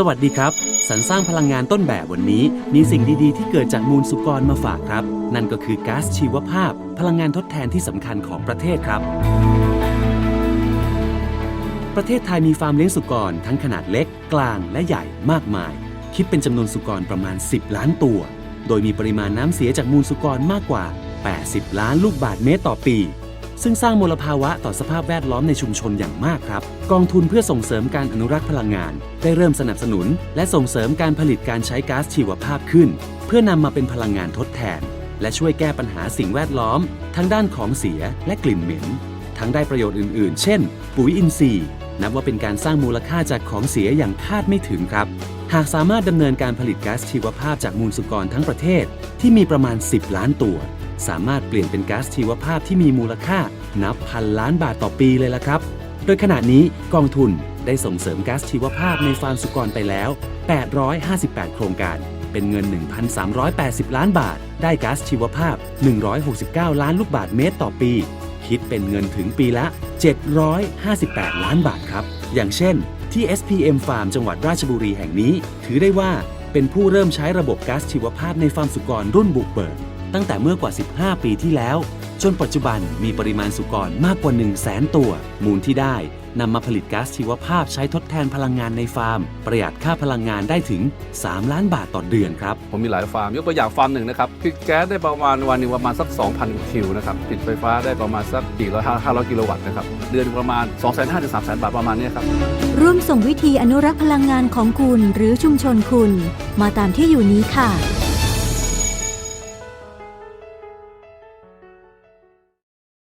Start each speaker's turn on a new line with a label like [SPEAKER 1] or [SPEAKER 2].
[SPEAKER 1] สวัสดีครับ สรรสร้างพลังงานต้นแบบวันนี้ มีสิ่งดีๆ ที่เกิดจากมูลสุกรมาฝากครับ นั่นก็คือก๊าซชีวภาพ พลังงานทดแทนที่สำคัญของประเทศครับ ประเทศไทยมีฟาร์มเลี้ยงสุกรทั้งขนาดเล็ก กลางและใหญ่มากมาย คิดเป็นจำนวนสุกรประมาณ 10 ล้านตัว โดยมีปริมาณน้ำเสียจากมูลสุกรมากกว่า 80 ล้านลูกบาศก์เมตรต่อปี ซึ่งสร้างมลภาวะต่อสภาพแวดล้อมในชุมชนอย่างมากครับ กองทุนเพื่อส่งเสริมการอนุรักษ์พลังงาน ได้เริ่มสนับสนุน และส่งเสริมการผลิตการใช้ก๊าซชีวภาพขึ้น เพื่อนำมาเป็นพลังงานทดแทน และช่วยแก้ปัญหาสิ่งแวดล้อม ทั้งด้านของเสียและกลิ่นเหม็น ทั้งได้ประโยชน์อื่น ๆ เช่น ปุ๋ยอินทรีย์ นับว่าเป็นการสร้างมูลค่าจากของเสียอย่างคาดไม่ถึงครับ หากสามารถดำเนินการผลิตก๊าซชีวภาพจากมูลสุกรทั้งประเทศที่มีประมาณ 10 ล้านตัว สามารถเปลี่ยนเป็นก๊าซชีวภาพที่มีมูลค่านับพันล้านบาทต่อปีเลยละครับ โดยขณะนี้กองทุนได้ส่งเสริมก๊าซชีวภาพในฟาร์มสุกรไปแล้ว 858 โครงการ เป็นเงิน 1,380 ล้านบาท ได้ก๊าซชีวภาพ 169 ล้านลูกบาทเมตรต่อปี คิดเป็นเงินถึงปีละ 758 ล้านบาทครับ อย่างเช่น ที่ SPM Farm จังหวัดราชบุรีแห่งนี้ ถือได้ว่าเป็นผู้เริ่มใช้ระบบก๊าซชีวภาพในฟาร์มสุกรรุ่นบุกเบิก ตั้งแต่เมื่อกว่า 15 ปีที่แล้ว จนปัจจุบันมีปริมาณสุกรมากกว่า 1 0 0 0 0แสนตัว มูลที่ได้นำมาผลิตก๊าซชีวภาพใช้ทดแทนพลังงานในฟาร์ม ประหยัดค่าพลังงานได้ถึง 3 ล้านบาทต่อเดือนครับ
[SPEAKER 2] ผมมีหลายฟาร์ม ยกตัวอย่างฟาร์มหนึ่งนะครับผลิตแก๊สได้ประมาณวันหนึ่งประมาณสัก 2,000 คิวนะครับผลิตไฟฟ้าได้ประมาณสัก400 500 กิโลวัตต์นะครับ เดือนหนึ่งประมาณ 2 5 0 0 0ถึง3 0 0 0 0 บาทประมาณเนี้ยครับ
[SPEAKER 3] ร่วมส่งวิธีอนุรักษ์พลังงานของคุณหรือชุมชนคุณ มาตามที่อยู่นี้ค่ะ